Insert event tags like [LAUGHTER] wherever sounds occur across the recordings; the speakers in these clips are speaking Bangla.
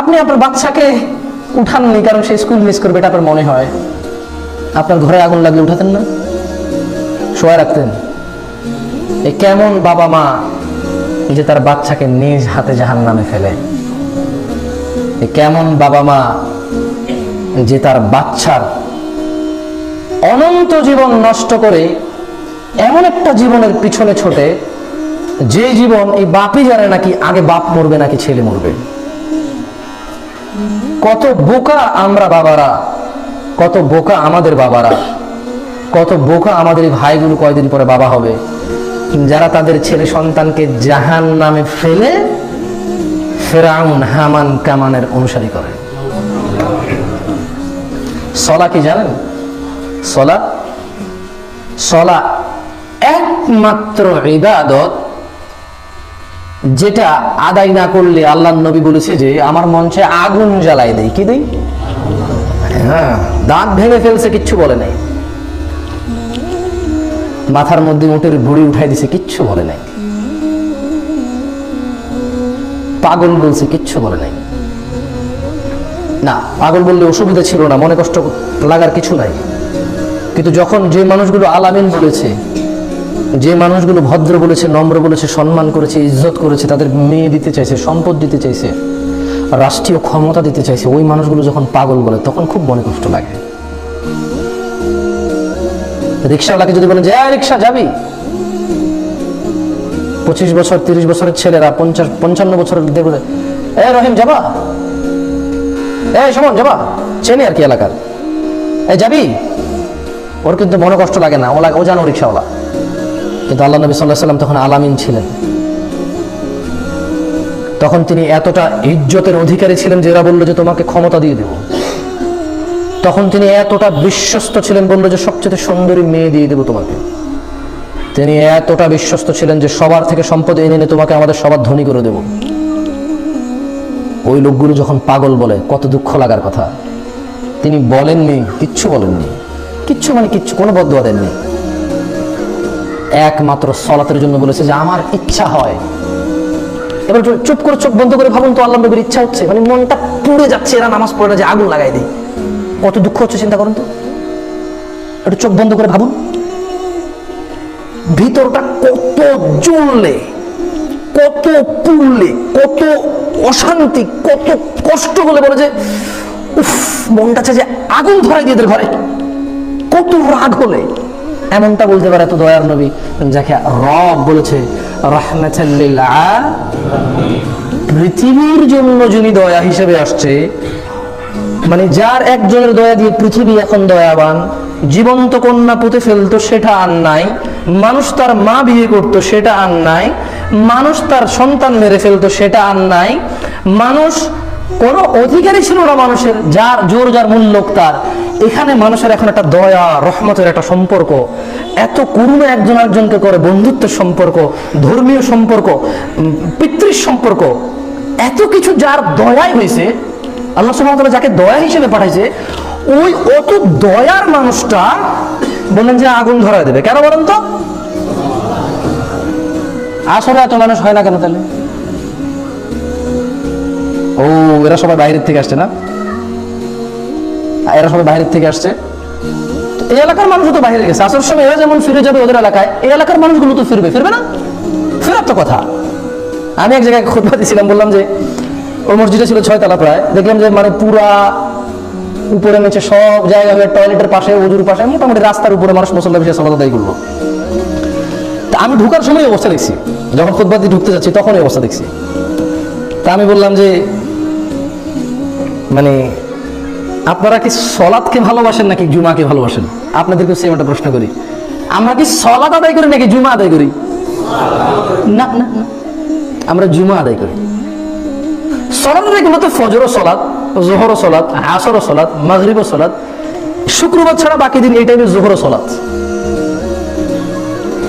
আপনি আপনার বাচ্চাকে উঠাননি কারণ সে স্কুল মিস করবে, এটা আপনার মনে হয়? আপনার ঘরে আগুন লাগলে উঠাতেন না? শোয়া রাখতেন। এ কেমন বাবা মা যে তার বাচ্চাকে নিজ হাতে জাহান নামে ফেলে। এ কেমন বাবা মা যে তার বাচ্চার অনন্ত জীবন নষ্ট করে এমন একটা জীবনের পিছনে ছোটে, যে জীবন এই বাপই জানে নাকি আগে বাপ মরবে নাকি ছেলে মরবে। কত বোকা আমরা বাবারা, কত বোকা আমাদের বাবারা, কত বোকা আমাদের ভাইগুলো কয়দিন পরে বাবা হবে। যারা তাদের ছেলে সন্তানকে জাহান নামে ফেলে ফেরাউন, হামান, কামানের অনুসারী করে। সলা কি জানেন? সলা? সলা একমাত্র ইবাদত যেটা আদায় না করলে আল্লাহ নবী বলেছে যে আমার মঞ্চে আগুন জ্বালাই দেয়। কি দেই হ্যাঁ দাঁত ভেঙে ফেলছে, কিচ্ছু বলে নাই। মাথার মধ্যে উটের ভুড়ি উঠাই দিছে, কিচ্ছু বলে নাই। পাগল বলছে, কিচ্ছু বলে নাই। না, পাগল বললে অসুবিধা ছিল না, মনে কষ্ট লাগার কিছু নাই। কিন্তু যখন যে মানুষগুলো আলামিন বলেছে যে মানুষগুলো ভদ্র বলেছে, নম্র বলেছে, সম্মান করেছে, ইজ্জত করেছে, তাদের মেয়ে দিতে চাইছে, সম্পদ দিতে চাইছে, রাষ্ট্রীয় ক্ষমতা দিতে চাইছে, ওই মানুষগুলো যখন পাগল বলে, তখন খুব মনে কষ্ট লাগে। রিক্সাওয়ালাকে যদি বলেন যে "এই রিক্সা যাবি? পঁচিশ বছর, তিরিশ বছরের ছেলেরা, পঞ্চাশ, পঞ্চান্ন বছরের দেখবে এ, রহিম, যাবা? এ, সুমন, যাবা? চেনে আর কি এলাকার। এই যাবি? ওর কিন্তু মনে কষ্ট লাগে না, ও লাগে, ও জানো রিক্সাওয়ালা। কিন্তু আল্লাহ নবী সাল্লাহ সাল্লাম তখন আলামিন ছিলেন। তখন তিনি এতটা ইজ্জতের অধিকারী ছিলেন যে এরা বলল যে তোমাকে ক্ষমতা দিয়ে দেব। তখন তিনি এতটা বিশ্বস্ত ছিলেন, বলল যে সবচেয়ে সুন্দরী মেয়ে দিয়ে দেবো তোমাকে। তিনি এতটা বিশ্বস্ত ছিলেন যে সবার থেকে সম্পদ এনে এনে তোমাকে আমাদের সবার ধনী করে দেব। ওই লোকগুলো যখন পাগল বলে, কত দুঃখ লাগার কথা। তিনি বলেননি, কিচ্ছু বলেননি। কিচ্ছু মানে কিচ্ছু, কোনো বদয়া দেননি। একমাত্র সলাতের জন্য বলেছে যে আমার ইচ্ছা হয়। এবার চুপ করে চোখ বন্ধ করে ভাবুন তো, আল্লাহ নবীর ইচ্ছা হচ্ছে। মানে মনটা পুড়ে যাচ্ছে, এরা নামাজ পড়ে যে আগুন লাগাই দেয়। কত দুঃখ হচ্ছে চিন্তা করুন তো। একটু চোখ বন্ধ করে ভাবুন। ভিতরটা কত জ্বললে, কত পুড়লে, কত অশান্তি, কত কষ্ট হলে বলে যে, উফ, মনটা যে আগুন ধরাই দিয়ে ঘরে। কত রাগ হলে এমনটা বলতে পারে এত দয়ার নবী। যাকে রব বলেছে পৃথিবীর জন্য যিনি দয়া হিসেবে আসছে মানে যার একজনের দয়া দিয়ে পৃথিবী এখন দয়াবান, জীবন্ত কন্যা পুঁতে ফেলতো সেটা আর নাই, মানুষ তার মা বিয়ে করতো সেটা আর নাই, মানুষ তার সন্তান মেরে ফেলতো সেটা আর নাই, মানুষ কোনো অধিকারই ছিল না মানুষের। যার জোর যার মূল লোক তার। এখানে মানুষের এখন একটা দয়া রহমতের একটা সম্পর্ক। এত করুণা একজন একজনকে করে বন্ধুত্বের সম্পর্ক ধর্মীয় সম্পর্ক উম, পিতৃ সম্পর্ক। এত কিছু যার দয়াই হয়েছে আল্লাহ সুবহানাহু যাকে দয়া হিসেবে পাঠাইছে ওই অত দয়ার মানুষটা বললেন যে আগুন ধরায় দেবে। কেন বলেন তো? আসলে এত মানুষ হয় না কেন তাহলে? ও, এরা সবাই বাইরের থেকে আসছে না? এরা সবাই বাইরের থেকে আসছে। এই এলাকার মানুষও তো বাইরে গেছে। আসার সময় এরা যেমন ফিরে যাবে ওদের এলাকায়, এই এলাকার মানুষগুলো তো ফিরবে। ফিরবে না? ফেরার তো কথা। আমি এক জায়গায় খুদবা দিয়েছিলাম, বললাম যে, ওই মসজিদটা ছিল ছয়তলা প্রায়। দেখলাম যে মানে পুরা উপরে নিচে সব জায়গা হয়ে টয়লেটের পাশে, উজুর পাশে, মোটামুটি রাস্তার উপরে মানুষ মুসল্লা বেশি সালাদ আদায় করল। তা আমি ঢুকার সময় অবস্থা দেখছি। যখন খুদবা দিয়ে ঢুকতে যাচ্ছি, তখন অবস্থা দেখছি। তা আমি বললাম যে মানে আপনারা কি সলাদকে ভালোবাসেন নাকি জুমাকে ভালোবাসেন? আপনাদেরকে সেম একটা প্রশ্ন করি। আমরা কি সলাদ আদায় করি নাকি জুমা আদায় করি? না না আমরা জুমা আদায় করি। সলাদ আদায় করলে তো ফজরও সলাদ, জোহরও সলাদ, আসরও সলাদ, মাগরিবও সলাদ। শুক্রবার ছাড়া বাকি দিন এই টাইমে জোহরও সলাদ।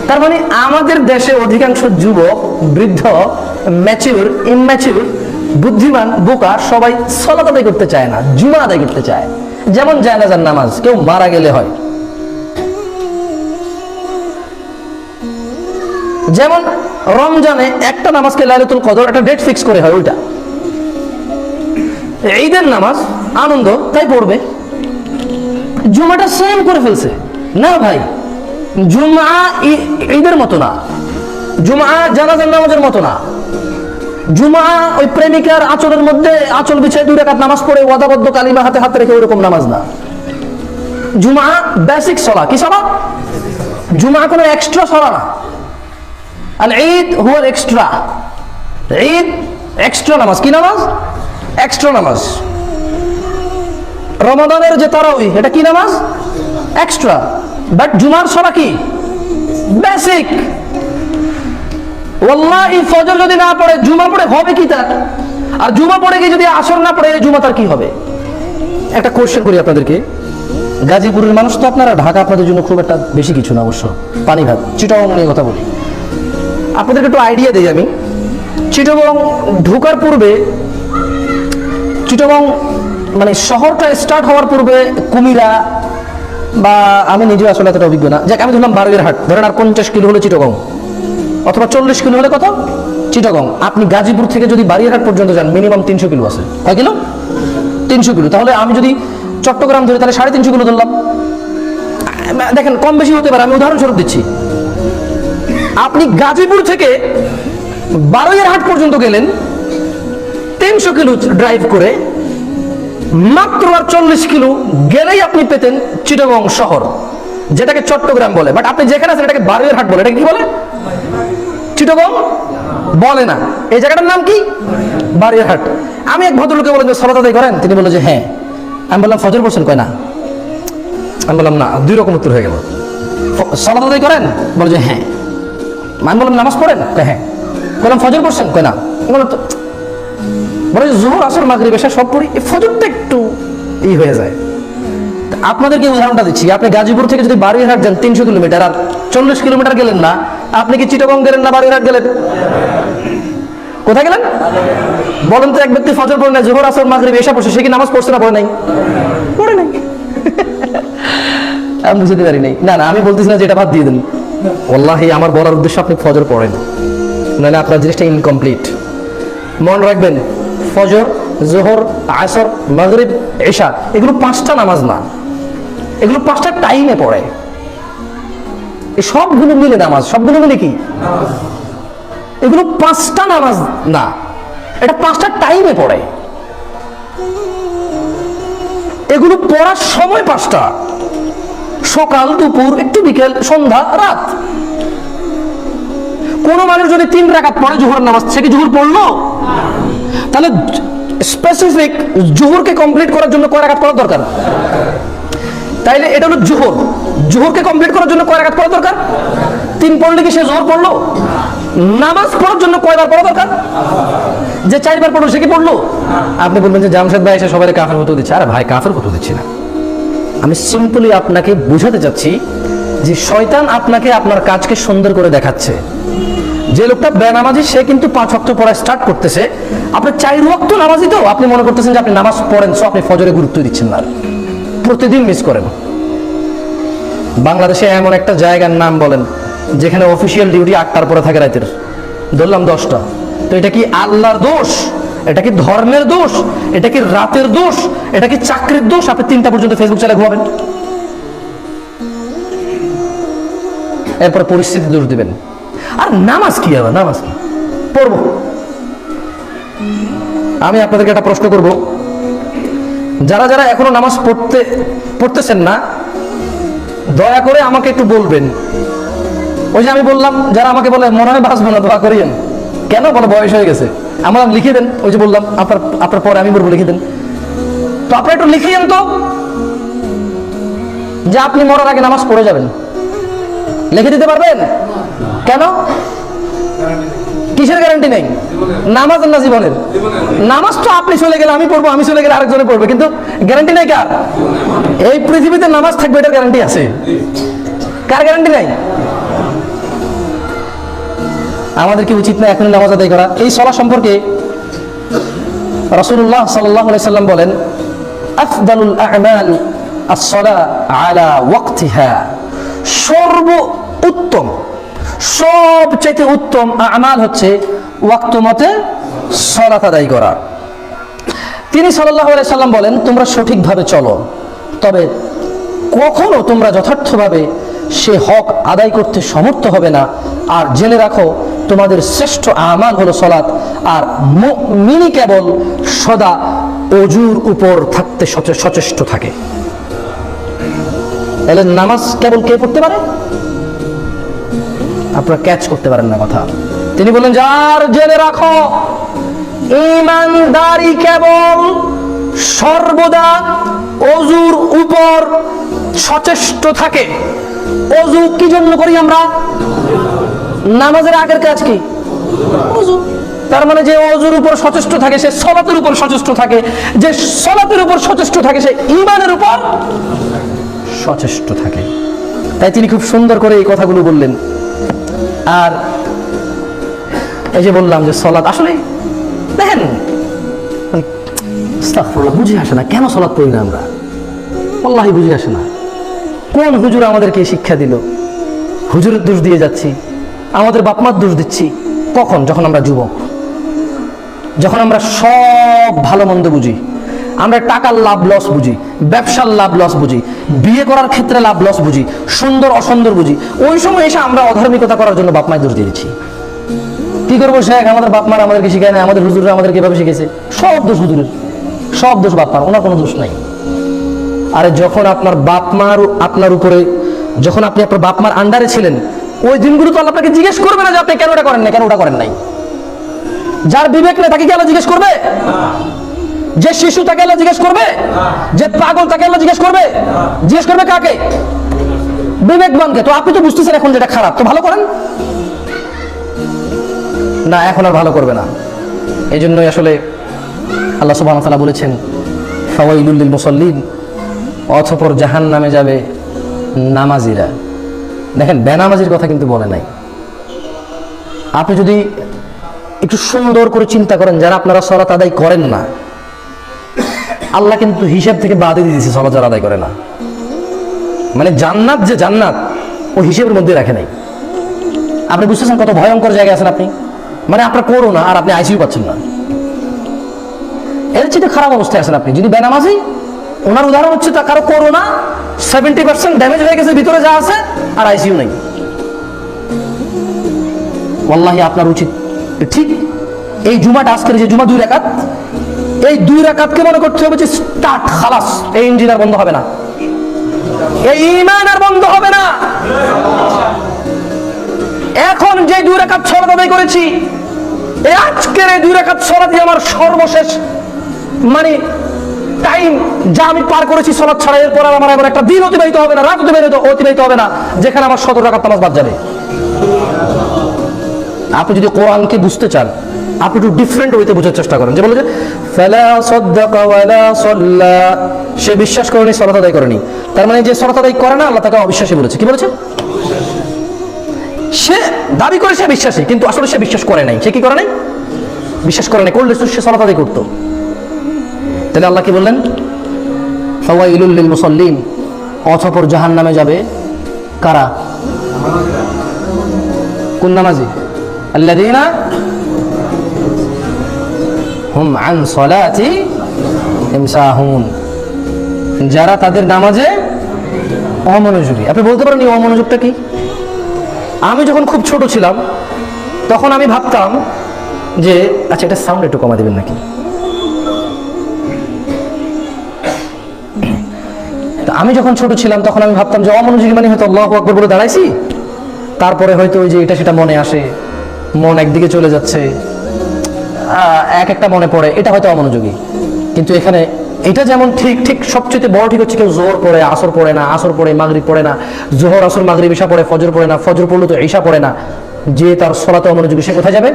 তার মানে আমাদের দেশে অধিকাংশ যুবক, বৃদ্ধ ম্যাচিউর ইম্যাচিউর বুদ্ধিমান, বোকা সবাই সলাত আদায় করতে চায় না, জুমা আদায় করতে চায়। যেমন জায়নাজার নামাজ, কেউ মারা গেলে হয়। যেমন রমজানে একটা নামাজকে লাইলাতুল কদর, একটা ডেট ফিক্স করে হয় ওইটা ঈদের নামাজ, আনন্দ, তাই পড়বে। জুমাটা সেম করে ফেলছে। না ভাই, জুমা ঈদের মতো না। জুমা জানাজার নামাজের মতো না। জুমা, ওই প্রেমিকার আচলের মধ্যে আচল বিছায় দুই রাকাত নামাজ পড়ে ওয়াদাবদ্ধ কালিমা হাতে হাতে রেখে ওরকম নামাজ না। জুমা বেসিক সলা। কি সলা? জুমা কোনো এক্সট্রা সলা না। আর ঈদ হুয়াল এক্সট্রা ঈদ এক্সট্রা নামাজ। কি নামাজ? এক্সট্রা নামাজ। রমাদানের যে তারাউই এটা কি নামাজ? এক্সট্রা বাট জুমার সলা কি? বেসিক ওয়াল্লাহি ফজর যদি না পড়ে, জুমা পড়ে হবে কি তার? আর জুমা পড়ে গিয়ে যদি আসর না পড়ে জুমা তার কি হবে? একটা কোশ্চেন করি আপনাদেরকে। গাজীপুরের মানুষ তো আপনারা, ঢাকা আপনাদের জন্য খুব একটা বেশি কিছু না অবশ্য। পানি ভাত, চিটাগং নিয়ে কথা বলি। আপনাদেরকে একটু আইডিয়া দিই আমি। চিটাগং ঢোকার পূর্বে, চিটাগং মানে শহরটা স্টার্ট হওয়ার পূর্বে কুমিরা বা আমি নিজেও আসলে এতটা অভিজ্ঞ না। যাক, আমি ধরলাম বারোয়ের হাট ধরেন আর পঞ্চাশ কিলো হলো চিটাগং। অথবা চল্লিশ কিলো হলে কত? চিটাগং। আপনি গাজীপুর থেকে যদি বারিয়ারহাট পর্যন্ত যান মিনিমাম তিনশো কিলো আছে। কয় কিলো? তিনশো কিলো। তাহলে আমি যদি চট্টগ্রাম ধরি, তাহলে সাড়ে তিনশো কিলো ধরলাম। দেখেন, কম বেশি হতে পারে, আমি উদাহরণস্বরূপ দিচ্ছি। আপনি গাজীপুর থেকে বারোয়ারহাট পর্যন্ত গেলেন, তিনশো কিলো ড্রাইভ করে, মাত্র আর চল্লিশ কিলো গেলেই আপনি পেতেন চিটাগং শহর, যেটাকে চট্টগ্রাম বলে। বাট আপনি যেখানে আছেন, এটাকে বারোয়ারহাট বলে। এটা কি বলে? চিটাগং? বলে না। এই জায়গাটার নাম কি? বারিয়ারহাট। আমি এক ভদ্রলোকে বললাম যে, সলাত আদায় করেন? তিনি বলল যে হ্যাঁ। আমি বললাম, ফজর পড়ছেন কয় না? আমি বললাম, না, দুই রকম উত্তর হয়ে গেল। সলাত আদায় করেন? বলে যে হ্যাঁ। আমি বললাম, নামাজ পড়েন? কয় হ্যাঁ। বললাম, ফজর পড়ছেন? কয়, না। বললাম বলে জোহর, আসর, মাগরিব এসে সব পড়ি। এই ফজরটা একটু ই হয়ে যায়। আপনাদেরকে উদাহরণটা দিচ্ছি। আপনি গাজীপুর থেকে যদি বারুইহাট যান তিনশো কিলোমিটার আর চল্লিশ কিলোমিটার গেলেন না আপনি কি চিটাগং গেলেন না বারুইহাট গেলেন? কোথায় গেলেন? বলেন তো এক ব্যক্তি ফজর পড়ে নাই জোহর আসর মাগরিব এসে পড়ছে সে কি নামাজ পড়ছে না পড়ে নাই? পড়ে নাই। [LAUGHS] আমি বুঝতে পারি নাই। না না আমি বলতেছি না যে এটা বাদ দিয়ে দেন। ওল্লাহি আমার বলার উদ্দেশ্য আপনি ফজর পড়েন। নাহলে আপনার জিনিসটা ইনকমপ্লিট মনে রাখবেন ফজর জোহর আসর মাগরিব এশা এগুলো পাঁচটা নামাজ না। এগুলো পাঁচটা টাইমে পড়ে। এই সবগুলো মিলে নামাজ সবগুলো মিলে কি? এগুলো পাঁচটা নামাজ না এটা পাঁচটা টাইমে পড়ে। এগুলো পড়ার সময় পাঁচটা। সকাল দুপুর একটু বিকেল সন্ধ্যা রাত। কোন মানুষ যদি তিন রাকাত পড়ে জোহর নামাজ সে কি জোহর পড়ল? তাহলে স্পেসিফিক জোহরকে কমপ্লিট করার জন্য কয় রাকাত পড়া দরকার? তাইলে এটা হলো জোহর। জোহরকে কমপ্লিট করার জন্য কয় রাকাত পড়া দরকার? তিন পড়লে কি সে জোহর পড়ল? নামাজ পড়ার জন্য কয়বার পড়া দরকার? যে চারবার পড়ল, সে কি পড়ল? আপনি বলবেন যে জামশেদ ভাই এসে সবাই কাফের হতে দিচ্ছে। আরে ভাই, কাফের হতে দিচ্ছি না। আমি সিম্পলি আপনাকে বোঝাতে চাচ্ছি যে শয়তান আপনাকে আপনার কাজকে সুন্দর করে দেখাচ্ছে। যে লোকটা বেনামাজি, সে কিন্তু পাঁচ ওয়াক্ত পড়া স্টার্ট করতেছে। আপনি চার ওয়াক্ত নামাজি তো? আপনি মনে করতেছেন যে আপনি নামাজ পড়েন, সো আপনি ফজরে গুরুত্ব দিচ্ছেন না প্রতিদিন মিস করেন। বাংলাদেশে এমন একটা জায়গার নাম বলেন, যেখানে অফিসিয়াল ডিউটি আটটার পরে থাকে রাতের। ধরলাম দশটা। তো এটা কি আল্লাহর দোষ? এটা কি ধর্মের দোষ? এটা কি রাতের দোষ? এটা কি চাকরির দোষ? আপনি তিনটা পর্যন্ত ফেসবুক চালে ঘুমাবেন। এরপরে পরিস্থিতি দোষ দিবেন। আর নামাজ কি হবে নামাজ কি? পড়ব। আমি আপনাদেরকে একটা প্রশ্ন করব। যারা যারা এখনও নামাজ পড়তে, পড়তেছেন না, দয়া করে আমাকে একটু বলবেন। ওই যে আমি বললাম, যারা আমাকে বলে, মনে হয় বাঁচবো না, দোয়া করিয়েন। কেন? বলে, বয়স হয়ে গেছে। আমার লিখে দেন। ওই যে বললাম, আপনার আপনার পরে আমি বলব, লিখে দেন। তো আপনি একটু লিখিয়েন তো, যে আপনি মরার আগে নামাজ পড়ে যাবেন। লিখে দিতে পারবেন? কেন? কিসের গ্যারান্টি নেই? নামাজ না জীবনের। নামাজ তো আপনি চলে গেলে আমি পড়ব, আমি চলে গেলে আরেকজনে পড়বে, কিন্তু গ্যারান্টি নেই কার? এই পৃথিবীতে নামাজ থাকবে, এটার গ্যারান্টি আছে। কার গ্যারান্টি নাই? আমাদের কি উচিত না এখনই নামাজ আদায় করা? এই সলা সম্পর্কে রাসূলুল্লাহ সাল্লাল্লাহু আলাইহি সাল্লাম বলেন, আফদালুল আ'মাল as-সালা আলা ওয়াক্তিহা। সর্ব উত্তম সবচাইতে উত্তম আমাল হচ্ছে ওয়াক্ত মতে সলাত আদায় করা। তিনি সাল্লাহ সাল্লাম বলেন, তোমরা সঠিকভাবে চলো। তবে কখনো তোমরা যথার্থভাবে সে হক আদায় করতে সমর্থ হবে না। আর জেনে রাখো, তোমাদের শ্রেষ্ঠ আমাল হলো সলাৎ। আর মিনি কেবল সদা অজুর উপর থাকতে সচেষ্ট থাকে। তাহলে নামাজ কেবল কে পড়তে পারে? আপনারা ক্যাচ করতে পারেন না কথা। তিনি বলেন যার জেনে রাখো, ইমানদারি কেবল সর্বদা অজুর উপর সচেষ্ট থাকে। অজু কি জন্য করি আমরা? নামাজের আগের কাজ কি? তার মানে যে অজুর উপর সচেষ্ট থাকে, সে সলাতের উপর সচেষ্ট থাকে। যে সলাতের উপর সচেষ্ট থাকে, সে ইমানের উপর সচেষ্ট থাকে। তাই তিনি খুব সুন্দর করে এই কথাগুলো বললেন। আর এই যে বললাম যে সলাৎ, আসলে দেখেন বুঝে আসে না, কেন সলাৎ পড়ি না আমরা? আল্লাহি বুঝে আসে না। কোন হুজুর আমাদেরকে শিক্ষা দিল? হুজুরের দোষ দিয়ে যাচ্ছি, আমাদের বাপমার দোষ দিচ্ছি, কখন? যখন আমরা যুবক। যখন আমরা সব ভালো মন্দ বুঝি, আমরা টাকার লাভ, লস বুঝি। ব্যবসার লাভ লস বুঝি। বিয়ে করার ক্ষেত্রে লাভ লস বুঝি। সুন্দর, অসুন্দর বুঝি। ওই সময় এসে আমরা অধার্মিকতা করার জন্য বাপমায় দোষ দিচ্ছি। কি করব শেখ? আমাদের বাপ মার আমাদেরকে শিখায় না আমাদের হুজুররা আমাদের এভাবে শিখেছে। সব দোষ হুজুরের, সব দোষ বাপ মার, ওনার কোনো দোষ নাই। আরে যখন আপনার বাপ মার, আপনার উপরে, যখন আপনি আপনার বাপ মার আন্ডারে ছিলেন, ওই দিনগুলো তো আপনাকে জিজ্ঞেস করবে না যে আপনি কেন ওটা করেন না কেন ওটা করেন নাই। যার বিবেক নেই, তাকে কি আল্লাহ জিজ্ঞেস করবে? যে শিশু তাকে আল্লাহ জিজ্ঞেস করবে? যে পাগল তাকে আল্লাহ জিজ্ঞেস করবে? জিজ্ঞেস করবে কাকে? বিবেকবানকে তো আপনি তো বুঝতেছেন এখন যেটা খারাপ। তো ভালো করেন। না, এখন আর ভালো করবে না। এই জন্যই আসলে আল্লাহ সুবাহ তাআলা বলেছেন, ফাওয়াইলুল লিল মুসাল্লিন অথপর জাহান নামে যাবে নামাজিরা। দেখেন, বেনামাজির কথা কিন্তু বলে নাই। আপনি যদি একটু সুন্দর করে চিন্তা করেন, যারা আপনারা সলাত আদায় করেন না আল্লাহ কিন্তু হিসাব থেকে বাদে দিয়েছে যারা আদায় করে না। মানে জান্নাত যে জান্নাত, ও হিসেবের মধ্যে রাখে নাই। আপনি বুঝতেছেন কত ভয়ঙ্কর জায়গায় আছেন আপনি? মানে আপনার করোনা আর আপনি আইসিইউ পাচ্ছেন না। এর চেয়ে খারাপ অবস্থায় আছেন আপনি। যদি বেনামাজি, ওনার উদাহরণ হচ্ছে তা কারও করোনা সেভেন্টি পার্সেন্ট ড্যামেজ হয়ে গেছে, ভিতরে যা আছে, আর আইসিউ নেই। ওয়াল্লাহি আপনার উচিত। ঠিক এই জুমাটা, আজকের যে জুমা, দুই রাকাত এই দুই রাকাতকে মনে করতে হবে যে স্টার্ট খালাস, এই ইঞ্জিন আর বন্ধ হবে না। এই ইমান আর বন্ধ হবে না। এখন যে দুই রাকাত সলাত আদায় করেছি, এই আজকের এই দুই রাকাত সলাতই আমার সর্বশেষ মানে টাইম যা আমি পার করেছি সলাৎ ছাড়া, এরপর আর আমার এবার একটা দিন অতিবাহিত হবে না, রাত অতিবাহিত অতিবাহিত হবে না, যেখানে আমার সতেরো টাকা তামাজ বাদ যাবে। আপনি যদি কোরআনকে বুঝতে চান আপনি একটু ডিফারেন্ট ওয়েতে বোঝার চেষ্টা করেন। যে বলে যে, ফালা সাদ্দাকা ওয়ালা সাল্লা। সে বিশ্বাস করেনি সলাত আদায় করেনি। তার মানে যে সলাত আদায় করে না, আল্লাহ তাকে অবিশ্বাসী বলেছে। কি বলেছে? সে দাবি করে সে বিশ্বাসী, কিন্তু আসলে সে বিশ্বাস করে নাই। সে কি করে নাই? বিশ্বাস করে নাই। করলে সে সলাত আদায় করতো? তাহলে আল্লাহ কি বললেন? ফাওয়াইলুল লিল মুসাল্লিন। অথপর জাহান নামে যাবে কারা? কোন নামাজি? আল্লাযীনা হুম আন সলাতি ইমসাহুন। যারা তাদের নামাজে অমনোযোগী। আপনি বলতে পারেন এই অমনোযোগটা কি? আমি যখন খুব ছোট ছিলাম, তখন আমি ভাবতাম যে আচ্ছা এটা সাউন্ড একটু কমা দিবেন নাকি? আমি যখন ছোট ছিলাম, তখন আমি ভাবতাম যে অমনোযোগী মানে হয়তো আল্লাহ আকবর বলে দাঁড়াইছি। তারপরে হয়তো ওই যে এটা সেটা মনে আসে, মন একদিকে চলে যাচ্ছে। এক একটা মনে পড়ে, এটা হয়তো অমনোযোগী। কিন্তু এখানে এটা যেমন ঠিক ঠিক সবচেয়ে বড় ঠিক হচ্ছে কেউ জোহর পড়ে, আসর পড়ে না, আসর পড়ে, মাগরিব পড়ে না। জোহর, আসর, মাগরিব ঈশা পড়ে, ফজর পড়ে না, ফজর পড়লে তো ঈশা পড়ে না। যে তার সলাতে অমনোযোগী, সে কোথায় যাবে?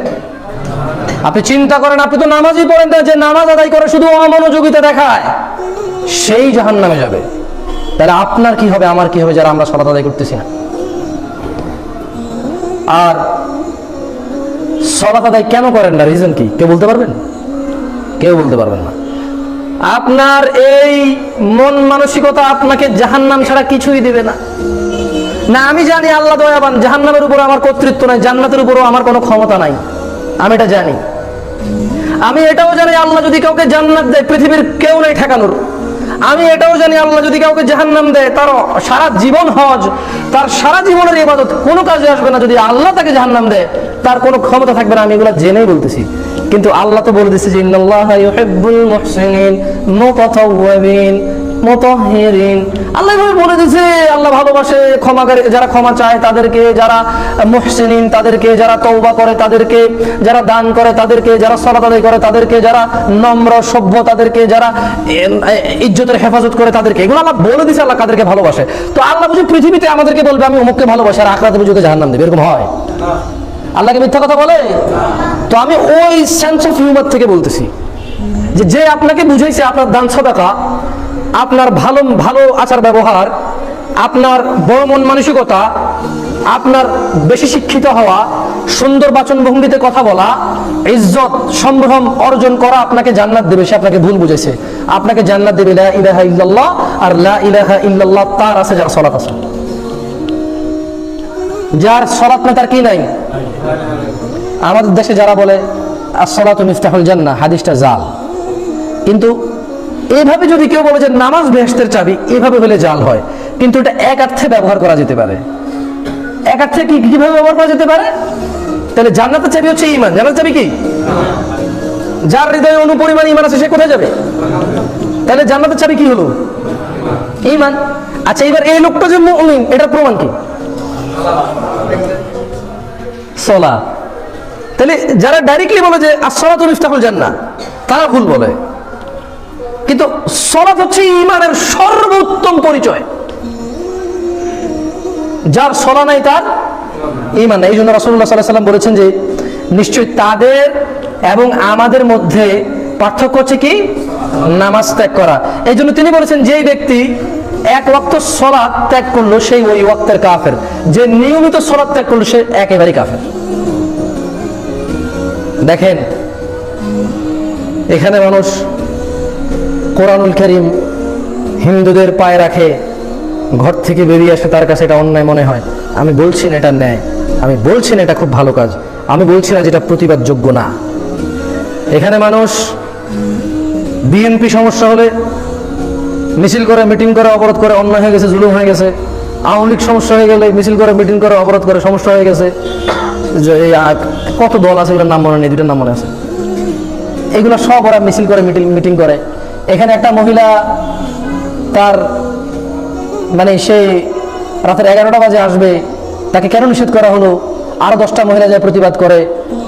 আপনি চিন্তা করেন, আপনি তো নামাজই পড়েন না, যে নামাজ আদায় করে শুধু অমনোযোগিতা দেখায়, সেই জাহান নামে যাবে। তাহলে আপনার কি হবে, আমার কি হবে যারা আমরা সলাত আদায় করতেছি না? আর সলাত আদায় কেন করেন না? রিজন কি? কেউ বলতে পারবেন? কেউ বলতে পারবেন না। আপনার এই মন মানসিকতা আপনাকে জাহান্নাম ছাড়া কিছুই দেবে না। না, আমি জানি আল্লাহ দয়াবান, জাহান্নামের উপর আমার কর্তৃত্ব নাই, জান্নাতের উপরও আমার কোনো ক্ষমতা নাই। আমি এটা জানি। আমি এটাও জানি আল্লাহ যদি কাউকে জান্নাত দেয়, পৃথিবীর কেউ নেই ঠেকানোর। আমি এটাও জানি, আল্লাহ যদি কাউকে জাহান্নাম দেয়, তার সারা জীবন হজ, তার সারা জীবনের ইবাদত কোনো কাজে আসবে না। যদি আল্লাহ তাকে জাহান্নাম দেয়, তার কোনো ক্ষমতা থাকবে না, আমি এগুলো জেনেই বলতেছি। কিন্তু আল্লাহ তো বলে দিচ্ছে যে, ইন্নাল্লাহ ইউহিব্বুল মুহসিনিন মুতাতাওয়াবিন। মুতাহহিরিন আল্লাহ এভাবে বলে দিয়েছে, আল্লাহ ভালোবাসে ক্ষমাকারী যারা ক্ষমা চায় তাদেরকে, যারা মুহসিনিন, তাদেরকে, যারা তওবা করে, তাদেরকে, যারা দান করে, তাদেরকে, যারা সালাত করে, তাদেরকে, যারা নম্র, সভ্য, তাদেরকে, যারা ইজ্জতের হেফাজত করে, তাদেরকে। এগুলো আল্লাহ বলে দিয়েছে, আল্লাহ কাদেরকে ভালোবাসে। তো আল্লাহ বুঝি পৃথিবীতে আমাদেরকে বলবে, আমি অমুককে ভালোবাসি আর আখরাতে বুঝি ওকে জাহান্নাম দেবে। এরকম হয়? আল্লাহকে মিথ্যা কথা বলে? তো আমি ওই সেন্স অফ হিউমার থেকে বলতেছি যে যে আপনাকে বুঝাইছে আপনার দান সদাকা আপনার ভালো ভালো আচার ব্যবহার, আপনার বড় মন মানসিকতা, আপনার বেশি শিক্ষিত হওয়া, সুন্দর বাচন ভঙ্গিতে কথা বলা, ইজ্জত, সম্ভ্রম অর্জন করা আপনাকে জান্নাত দেবে, সে আপনাকে ভুল বুঝেছে। আপনাকে জান্নাত দেবে, লা ইলাহা ইল্লাল্লাহ, আর লা ইলাহা ইল্লাল্লাহ তার আছে যার সলাত আছে। যার সলাত না, তার কি নাই? আমাদের দেশে যারা বলে, আসসালাত মিফতাহুল জান্নাহ হাদিসটা জাল। কিন্তু এইভাবে যদি কেউ বলে যে নামাজ বেহেস্তের চাবি, এভাবে হলে জাল হয়। কিন্তু এটা এক অর্থে ব্যবহার করা যেতে পারে। এক অর্থে কি, কীভাবে ব্যবহার করা যেতে পারে? তাহলে জান্নাতের চাবি হচ্ছে ইমান জান্নাতের চাবি কি? যার হৃদয়ে অনুপরিমাণ ইমান আছে, সে কোথায় যাবে? তাহলে জান্নাতের চাবি কি হলো? ইমান আচ্ছা এবার এই লোকটা যে মুমিন, এটার প্রমাণ কি? সলা। তাহলে যারা ডাইরেক্টলি বলে যে আসলা আসলাতুল ইফতাহুল জান্নাহ, তারা ভুল বলে। কিন্তু সলাত হচ্ছে ইমানের সর্বোত্তম পরিচয়। যার সলা নাই তার ইমান এই জন্য রাসূলুল্লাহ সাল্লাল্লাহু আলাইহি সাল্লাম বলেছেন যে, নিশ্চয়ই তাদের এবং আমাদের মধ্যে পার্থক্য হচ্ছে কি? নামাজ ত্যাগ করা। এই জন্য তিনি বলেছেন, যেই ব্যক্তি এক ওয়াক্ত সলাৎ ত্যাগ করল, সেই ওই ওয়াক্তের কাফের। যে নিয়মিত সলাৎ ত্যাগ করল, সে একেবারেই কাফের। দেখেন, এখানে মানুষ কোরআনুল করিম হিন্দুদের পায়ে রাখে, ঘর থেকে বেরিয়ে আসে তার কাছে এটা অন্যায় মনে হয়। আমি বলছি না এটা ন্যায়, আমি বলছি না এটা খুব ভালো কাজ, আমি বলছি না যেটা প্রতিবাদযোগ্য না। এখানে মানুষ বিএনপি সমস্যা হলে মিছিল করে, মিটিং করে, অবরোধ করে, অন্যায় হয়ে গেছে, জুলুম হয়ে গেছে। আওয়ামী লীগ সমস্যা হয়ে গেলে মিছিল করে, মিটিং করে, অবরোধ করে, সমস্যা হয়ে গেছে। যে কত দল আছে ওটার নাম মনে নেই দুটার নাম মনে আছে। এগুলো সব ওরা মিছিল করে, মিটিং মিটিং করে। এখানে একটা মহিলা তার মানে সে রাতের এগারোটা বাজে আসবে, তাকে কেন নিষেধ করা হলো? আরও দশটা মহিলা যায় প্রতিবাদ করে,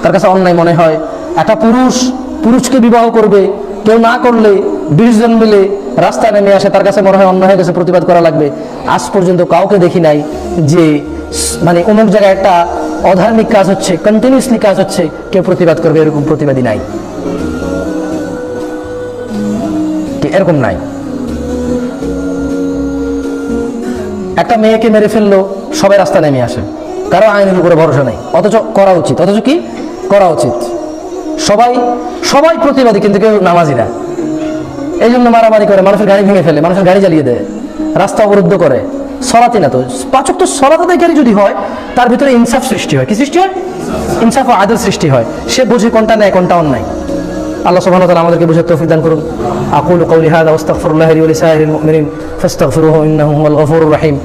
তার কাছে অন্যায় মনে হয়। একটা পুরুষ, পুরুষকে বিবাহ করবে, কেউ না করলে বিশ জন মিলে রাস্তায় নেমে আসে, তার কাছে মনে হয় অন্য হয়ে গেছে, প্রতিবাদ করা লাগবে। আজ পর্যন্ত কাউকে দেখি নাই যে মানে অমুক জায়গায় একটা অধার্মিক কাজ হচ্ছে কন্টিনিউসলি কাজ হচ্ছে, কেউ প্রতিবাদ করবে, এরকম প্রতিবাদী নাই। এরকম নাই। একটা মেয়েকে মেরে ফেলল, সবাই রাস্তা নেমে আসে। কারও আইনের উপরে ভরসা নেই। অথচ করা উচিত। অথচ কি? করা উচিত। সবাই সবাই প্রতিবাদী, কিন্তু কেউ নামাজি না। এই জন্য মারামারি করে, মানুষের গাড়ি ভেঙে ফেলে, মানুষের গাড়ি জ্বালিয়ে দেয়, রাস্তা অবরুদ্ধ করে। সরাতে না তো। পাচক তো সরাত আদায়কারী যদি হয়, তার ভিতরে ইনসাফ সৃষ্টি হয়। কি সৃষ্টি হয়? ইনসাফ ও সৃষ্টি হয়। সে বুঝে কোনটা নেয়, কোনটা অন্যায়। আল্লাহ সুবহানাহু ওয়া তাআলা আমাদেরকে বুঝার তৌফিক দান করুন আকুলু কওলি হাযা ওয়াস্তাগফিরুল্লাহ লি ওয়া লিসাইরিল মুমিনিন ফাস্তাগফিরুহু ইন্নাহু হুয়াল গফুরুর রহিম